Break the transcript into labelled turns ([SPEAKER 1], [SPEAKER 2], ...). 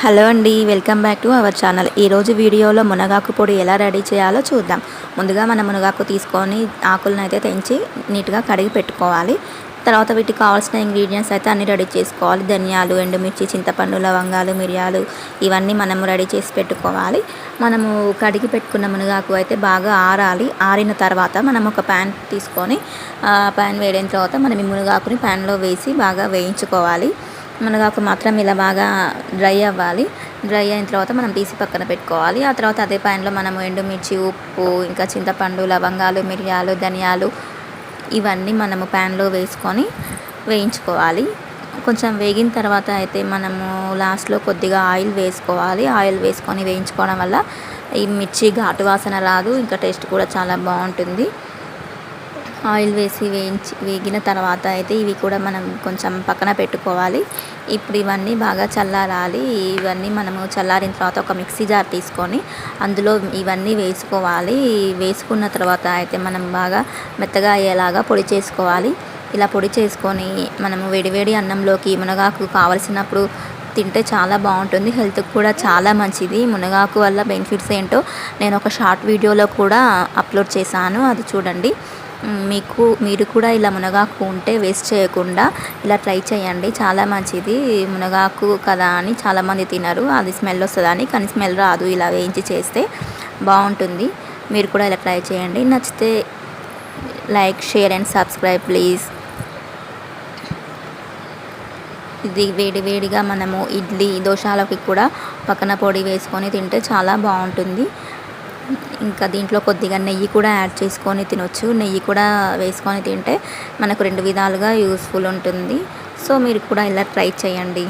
[SPEAKER 1] Hello అండి welcome back to our channel. ఈరోజు వీడియోలో మునగాకు పొడి ఎలా రెడీ చేయాలో చూద్దాం. ముందుగా మనం మునగాకు తీసుకొని ఆకులను అయితే తెంచి నీట్గా కడిగి పెట్టుకోవాలి. తర్వాత వీటికి కావాల్సిన ఇంగ్రీడియంట్స్ అయితే అన్ని రెడీ చేసుకోవాలి. ధనియాలు ఎండుమిర్చి చింతపండు లవంగాలు మిరియాలు ఇవన్నీ మనము రెడీ చేసి పెట్టుకోవాలి. మనము కడిగి పెట్టుకున్న మునగాకు అయితే బాగా ఆరాలి. ఆరిన తర్వాత మనం ఒక ప్యాన్ తీసుకొని ప్యాన్ వేడిన తర్వాత మనం ఈ మునగాకుని ప్యాన్లో వేసి బాగా వేయించుకోవాలి. మునగాకు మాత్రం ఇలా బాగా డ్రై అవ్వాలి. డ్రై అయిన తర్వాత మనం తీసి పక్కన పెట్టుకోవాలి. ఆ తర్వాత అదే ప్యాన్లో మనము ఎండుమిర్చి ఉప్పు ఇంకా చింతపండు లవంగాలు మిరియాలు ధనియాలు ఇవన్నీ మనము ప్యాన్లో వేసుకొని వేయించుకోవాలి. కొంచెం వేగిన తర్వాత అయితే మనము లాస్ట్లో కొద్దిగా ఆయిల్ వేసుకోవాలి. ఆయిల్ వేసుకొని వేయించుకోవడం వల్ల ఈ మిర్చి ఘాటు వాసన రాదు. ఇంకా టేస్ట్ కూడా చాలా బాగుంటుంది. ఆయిల్ వేసి వేయించి వేగిన తర్వాత అయితే ఇవి కూడా మనం కొంచెం పక్కన పెట్టుకోవాలి. ఇప్పుడు ఇవన్నీ బాగా చల్లారాలి. ఇవన్నీ మనము చల్లారిన తర్వాత ఒక మిక్సీ జార్ తీసుకొని అందులో ఇవన్నీ వేసుకోవాలి. వేసుకున్న తర్వాత అయితే మనం బాగా మెత్తగా అయ్యేలాగా పొడి చేసుకోవాలి. ఇలా పొడి చేసుకొని మనము వేడివేడి అన్నంలోకి మునగాకు కావలసినప్పుడు తింటే చాలా బాగుంటుంది. హెల్త్కి కూడా చాలా మంచిది. మునగాకు వల్ల బెనిఫిట్స్ ఏంటో నేను ఒక షార్ట్ వీడియోలో కూడా అప్లోడ్ చేశాను. అది చూడండి. మీకు మీరు కూడా ఇలా మునగాకు ఉంటే వేస్ట్ చేయకుండా ఇలా ట్రై చేయండి. చాలా మంచిది మునగాకు కదా అని చాలామంది తినరు. అది స్మెల్ వస్తుందని కానీ స్మెల్ రాదు. ఇలా వేయించి చేస్తే బాగుంటుంది. మీరు కూడా ఇలా ట్రై చేయండి. నచ్చితే like share and subscribe please. ఇది వేడి వేడిగా మనము ఇడ్లీ దోశలకి కూడా పక్కన పొడి వేసుకొని తింటే చాలా బాగుంటుంది. ఇంకా దీంట్లో కొద్దిగా నెయ్యి కూడా యాడ్ చేసుకొని తినొచ్చు. నెయ్యి కూడా వేసుకొని తింటే మనకు రెండు విధాలుగా యూస్ఫుల్ ఉంటుంది. సో మీరు కూడా ఇలా ట్రై చేయండి.